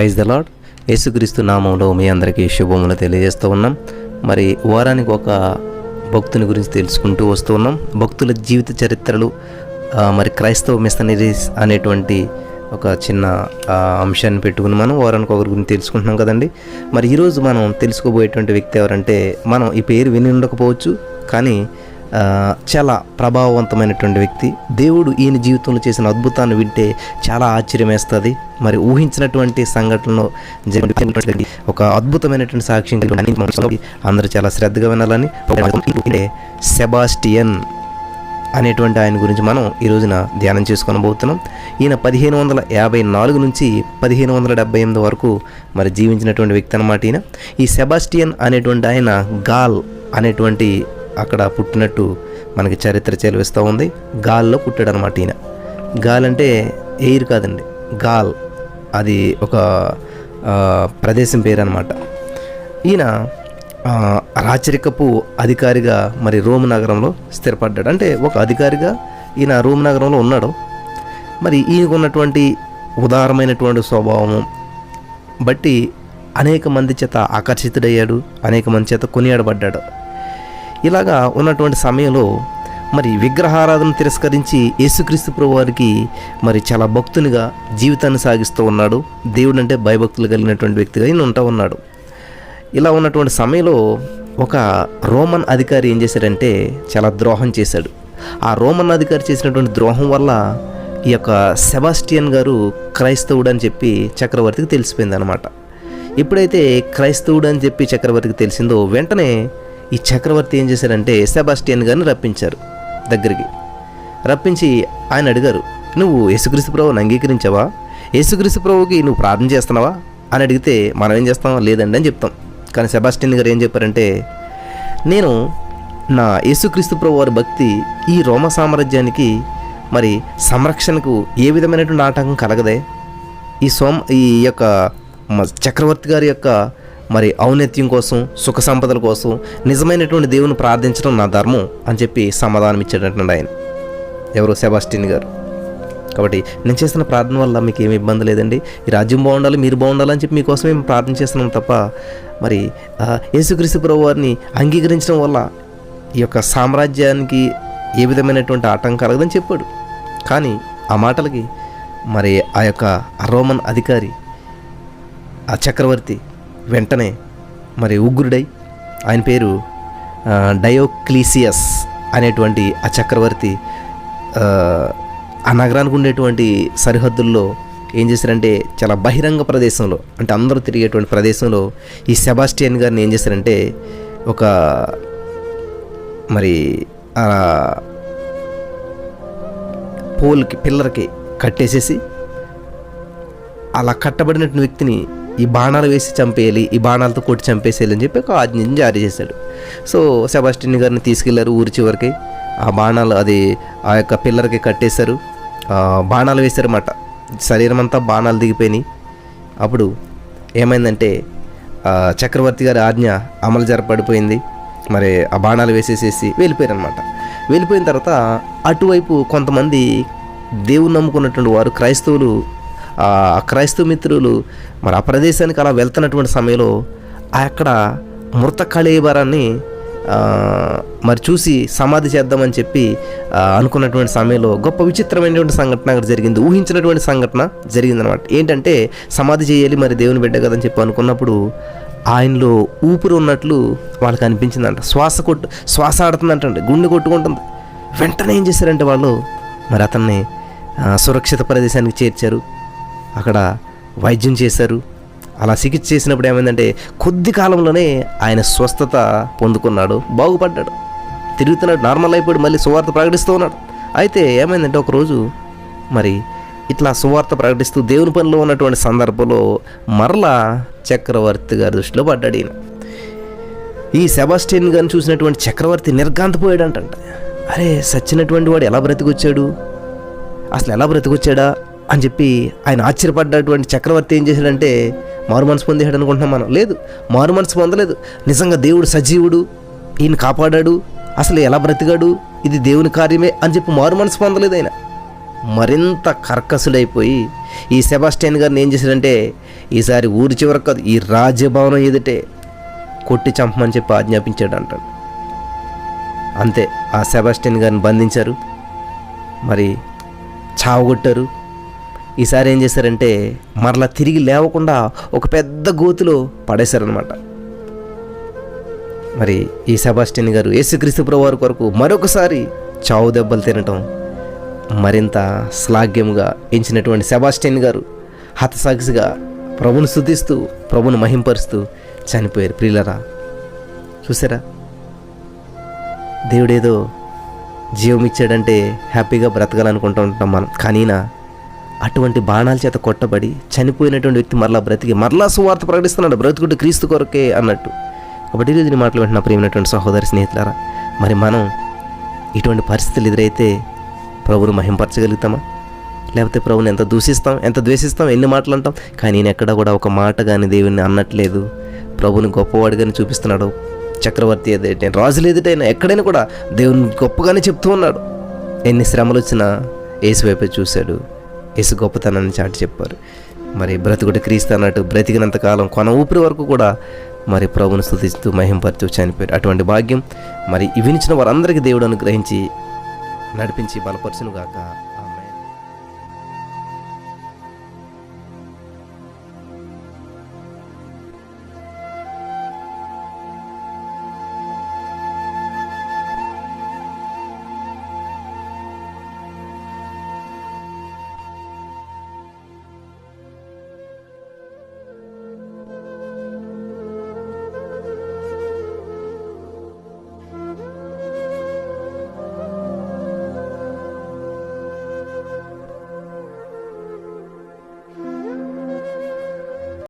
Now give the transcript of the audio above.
Praise the lord యేసుక్రీస్తు నామంలో మీ అందరికీ శుభములు తెలియజేస్తూ ఉన్నాం. మరి వారానికి ఒక భక్తుని గురించి తెలుసుకుంటూ వస్తూ ఉన్నాం. భక్తుల జీవిత చరిత్రలు మరి క్రైస్తవ మిషనరీస్ అనేటువంటి ఒక చిన్న అంశాన్ని పెట్టుకుని మనం వారానికి ఒకరి గురించి తెలుసుకుంటున్నాం కదండి. మరి ఈరోజు మనం తెలుసుకోబోయేటువంటి వ్యక్తి ఎవరంటే మనం ఈ పేరు విని ఉండకపోవచ్చు కానీ చాలా ప్రభావవంతమైనటువంటి వ్యక్తి. దేవుడు ఈయన జీవితంలో చేసిన అద్భుతాన్ని వింటే చాలా ఆశ్చర్యం వేస్తుంది మరి ఊహించినటువంటి సంఘటనలో జరిగినటువంటి ఒక అద్భుతమైనటువంటి సాక్ష్యం కలిగి అందరూ చాలా శ్రద్ధగా వినాలని సెబాస్టియన్ అనేటువంటి ఆయన గురించి మనం ఈ రోజున ధ్యానం చేసుకొనబోతున్నాం ఈయన పదిహేను వందల యాభై నాలుగు నుంచి పదిహేను వందల డెబ్బై ఎనిమిది వరకు మరి జీవించినటువంటి వ్యక్తి అనమాట ఈయన. ఈ సెబాస్టియన్ అనేటువంటి ఆయన గాల్ అనేటువంటి అక్కడ పుట్టినట్టు మనకి చరిత్ర చెలవిస్తూ ఉంది. గాల్లో పుట్టాడు అనమాట ఈయన. గాల్ అంటే ఎయిర్ కాదండి గాల్. అది ఒక ప్రదేశం పేరు అనమాట ఈయన రాచరికపు అధికారిగా మరి రోమ్ నగరంలో స్థిరపడ్డాడు. అంటే ఒక అధికారిగా ఈయన రోమ్ నగరంలో ఉన్నాడు. మరి ఈయనకు ఉన్నటువంటి ఉదారమైనటువంటి స్వభావము బట్టి అనేక మంది చేత ఆకర్షితుడయ్యాడు అనేక మంది చేత కొనియాడబడ్డాడు. ఇలాగా ఉన్నటువంటి సమయంలో మరి విగ్రహారాధన తిరస్కరించి యేసుక్రీస్తు ప్రభు వారికి మరి చాలా భక్తునిగా జీవితాన్ని సాగిస్తూ ఉన్నాడు. దేవుడు అంటే భయభక్తులు కలిగినటువంటి వ్యక్తిగా ఈయన ఉంటా ఉన్నాడు. ఇలా ఉన్నటువంటి సమయంలో ఒక రోమన్ అధికారి ఏం చేశాడంటే చాలా ద్రోహం చేశాడు. ఆ రోమన్ అధికారి చేసినటువంటి ద్రోహం వల్ల ఈ యొక్క సెబాస్టియన్ గారు క్రైస్తవుడు అని చెప్పి చక్రవర్తికి తెలిసిపోయింది అనమాట ఎప్పుడైతే క్రైస్తవుడు అని చెప్పి చక్రవర్తికి తెలిసిందో వెంటనే ఈ చక్రవర్తి ఏం చేశారంటే సెబాస్టియన్ గారిని రప్పించారు దగ్గరికి. రప్పించి ఆయన అడిగారు నువ్వు యేసుక్రీస్తు ప్రభువుని అంగీకరించావా? యేసుక్రీస్తు ప్రభువుకి నువ్వు ప్రార్థన చేస్తున్నావా? అని అడిగితే మనం ఏం చేస్తాం? లేదండి అని చెప్తాం. కానీ సెబాస్టియన్ గారు ఏం చెప్పారంటే నేను నా యేసుక్రీస్తు ప్రభు వారి భక్తి ఈ రోమ సామ్రాజ్యానికి మరి సంరక్షణకు ఏ విధమైనటువంటి ఆటంకం కలగదే? ఈ సోమ ఈ యొక్క చక్రవర్తి గారి యొక్క మరి ఔన్నత్యం కోసం సుఖ సంపదల కోసం నిజమైనటువంటి దేవుని ప్రార్థించడం నా ధర్మం అని చెప్పి సమాధానం ఇచ్చేటటువంటి ఆయన. ఎవరు? సెబాస్టిన్ గారు. కాబట్టి నేను చేస్తున్న ప్రార్థన వల్ల మీకు ఏమి ఇబ్బంది లేదండి. ఈ రాజ్యం బాగుండాలి మీరు బాగుండాలని చెప్పి మీకోసం మేము ప్రార్థన చేస్తున్నాం తప్ప మరి యేసుక్రీస్తు ప్రభు వారిని అంగీకరించడం వల్ల ఈ యొక్క సామ్రాజ్యానికి ఏ విధమైనటువంటి ఆటంకం కలగదని చెప్పాడు. కానీ ఆ మాటలకి మరి ఆ యొక్క రోమన్ అధికారి ఆ చక్రవర్తి వెంటనే మరి ఉగ్రుడై ఆయన పేరు డయోక్లీసియస్ అనేటువంటి ఆ చక్రవర్తి ఆ, నగరానికి ఉండేటువంటి సరిహద్దుల్లో ఏం చేశారంటే చాలా బహిరంగ ప్రదేశంలో అంటే అందరూ తిరిగేటువంటి ప్రదేశంలో ఈ సెబాస్టియన్ గారిని ఏం చేశారంటే ఒక మరి ఆ పోల్కి పిల్లర్కి కట్టేసేసి అలా కట్టబడినటువంటి వ్యక్తిని ఈ బాణాలు వేసి చంపేయాలి ఈ బాణాలతో కొట్టి చంపేసేయాలి అని చెప్పి ఒక ఆజ్ఞని జారీ చేశాడు. సో సెబాస్టిన్ గారిని తీసుకెళ్ళారు ఊరి చివరికి. ఆ బాణాలు అది ఆ యొక్క పిల్లర్కి కట్టేశారు. బాణాలు వేశారన్నమాట. శరీరం అంతా బాణాలు దిగిపోయినాయి. అప్పుడు ఏమైందంటే చక్రవర్తి గారి ఆజ్ఞ అమలు జరపడిపోయింది మరి ఆ బాణాలు వేసేసేసి వెళ్ళిపోయారనమాట వెళ్ళిపోయిన తర్వాత అటువైపు కొంతమంది దేవుని నమ్ముకున్నటువంటి వారు క్రైస్తవులు క్రైస్తవ మిత్రులు మరి ఆ ప్రదేశానికి అలా వెళ్తున్నటువంటి సమయంలో ఆ అక్కడ మృత కళేబరాన్ని మరి చూసి సమాధి చేద్దామని చెప్పి అనుకున్నటువంటి సమయంలో గొప్ప విచిత్రమైనటువంటి సంఘటన అక్కడ జరిగింది. ఊహించినటువంటి సంఘటన జరిగిందనమాట ఏంటంటే సమాధి చేయాలి మరి దేవుని బిడ్డ కదని చెప్పి అనుకున్నప్పుడు ఆయనలో ఊపిరి ఉన్నట్లు వాళ్ళకి అనిపించిందంట. శ్వాస కొట్టు శ్వాస ఆడుతుందంటండి. గుండె కొట్టుకుంటుంది. వెంటనే ఏం చేశారంటే వాళ్ళు మరి అతన్ని సురక్షిత ప్రదేశానికి చేర్చారు. అక్కడ వైద్యం చేశారు. అలా చికిత్స చేసినప్పుడు ఏమైందంటే కొద్ది కాలంలోనే ఆయన స్వస్థత పొందుకున్నాడు బాగుపడ్డాడు. తిరుగుతున్నాడు నార్మల్ అయిపోయాడు మళ్ళీ సువార్త ప్రకటిస్తూ ఉన్నాడు. అయితే ఏమైందంటే ఒకరోజు మరి ఇట్లా సువార్త ప్రకటిస్తూ దేవుని పనిలో ఉన్నటువంటి సందర్భంలో మరలా చక్రవర్తి గారి దృష్టిలో పడ్డాడు ఈయన. ఈ సెబాస్టియన్ గారిని చూసినటువంటి చక్రవర్తి నిర్గాంతపోయాడంట అరే సచ్చినటువంటి వాడు ఎలా బ్రతికొచ్చాడు? అసలు ఎలా బ్రతికొచ్చాడా? అని చెప్పి ఆయన ఆశ్చర్యపడ్డటువంటి చక్రవర్తి ఏం చేశాడంటే మారు మనసు పొందేశాడు అనుకుంటున్నాం మనం. లేదు మారు మనసు పొందలేదు. నిజంగా దేవుడు సజీవుడు ఈయన కాపాడాడు అసలు ఎలా బ్రతికాడు ఇది దేవుని కార్యమే అని చెప్పి మారు మనసు పొందలేదు ఆయన. మరింత కర్కసుడైపోయి ఈ సెబాస్టియన్ గారిని ఏం చేశాడంటే ఈసారి ఊరి చివరకు కాదు ఈ రాజ్యభవనం ఎదుటే కొట్టి చంపమని చెప్పి ఆజ్ఞాపించాడు అంటాడు. అంతే ఆ సెబాస్టియన్ గారిని బంధించారు. మరి చావగొట్టారు. ఈసారి ఏం చేశారంటే మరలా తిరిగి లేవకుండా ఒక పెద్ద గోతులో పడేశారనమాట మరి ఈ సెబాస్టిన్ గారు యేసుక్రీస్తు ప్రభువారి కొరకు మరొకసారి చావు దెబ్బలు తినటం మరింత శ్లాఘ్యముగా ఎంచినటువంటి సెబాస్టియన్ గారు హతసాక్షిగా ప్రభుని శుద్ధిస్తూ ప్రభుని మహింపరుస్తూ చనిపోయారు. ప్రియులరా చూసారా? దేవుడేదో జీవం ఇచ్చాడంటే హ్యాపీగా బ్రతకాలనుకుంటూ ఉంటాం మనం. కానీనా అటువంటి బాణాల చేత కొట్టబడి చనిపోయినటువంటి వ్యక్తి మరలా బ్రతికి మరలా సువార్త ప్రకటిస్తున్నాడు. బ్రతుకుడు క్రీస్తు కొరకే అన్నట్టు. కాబట్టి ఈరోజు నేను మాటలు వింటున్న ప్రియమైనటువంటి సహోదరి స్నేహితులారా మరి మనం ఇటువంటి పరిస్థితులు ఎదురైతే ప్రభువును మహింపరచగలుగుతామా? లేకపోతే ప్రభుని ఎంత దూషిస్తాం ఎంత ద్వేషిస్తాం ఎన్ని మాటలు అంటాం? కానీ నేను ఎక్కడ కూడా ఒక మాట కానీ దేవుని అన్నట్లేదు. ప్రభుని గొప్పవాడిగానే చూపిస్తున్నాడు. చక్రవర్తి ఏదైతే రాజులు ఎదుటైనా ఎక్కడైనా కూడా దేవుని గొప్పగానే చెప్తూ ఉన్నాడు. ఎన్ని శ్రమలు వచ్చినా ఏసువైపే చూశాడు. యేసు గొప్పతనాన్ని చాటి చెప్పారు. మరి బ్రతుకుడు క్రీస్తు అన్నట్టు బ్రతికినంత కాలం కొన ఊపిరి వరకు కూడా మరి ప్రభును స్థుతిస్తూ మహింపరుతూ చనిపోయారు. అటువంటి భాగ్యం మరి ఇవి వారందరికీ దేవుడు అనుగ్రహించి నడిపించి బలపరచునుగాక. గాక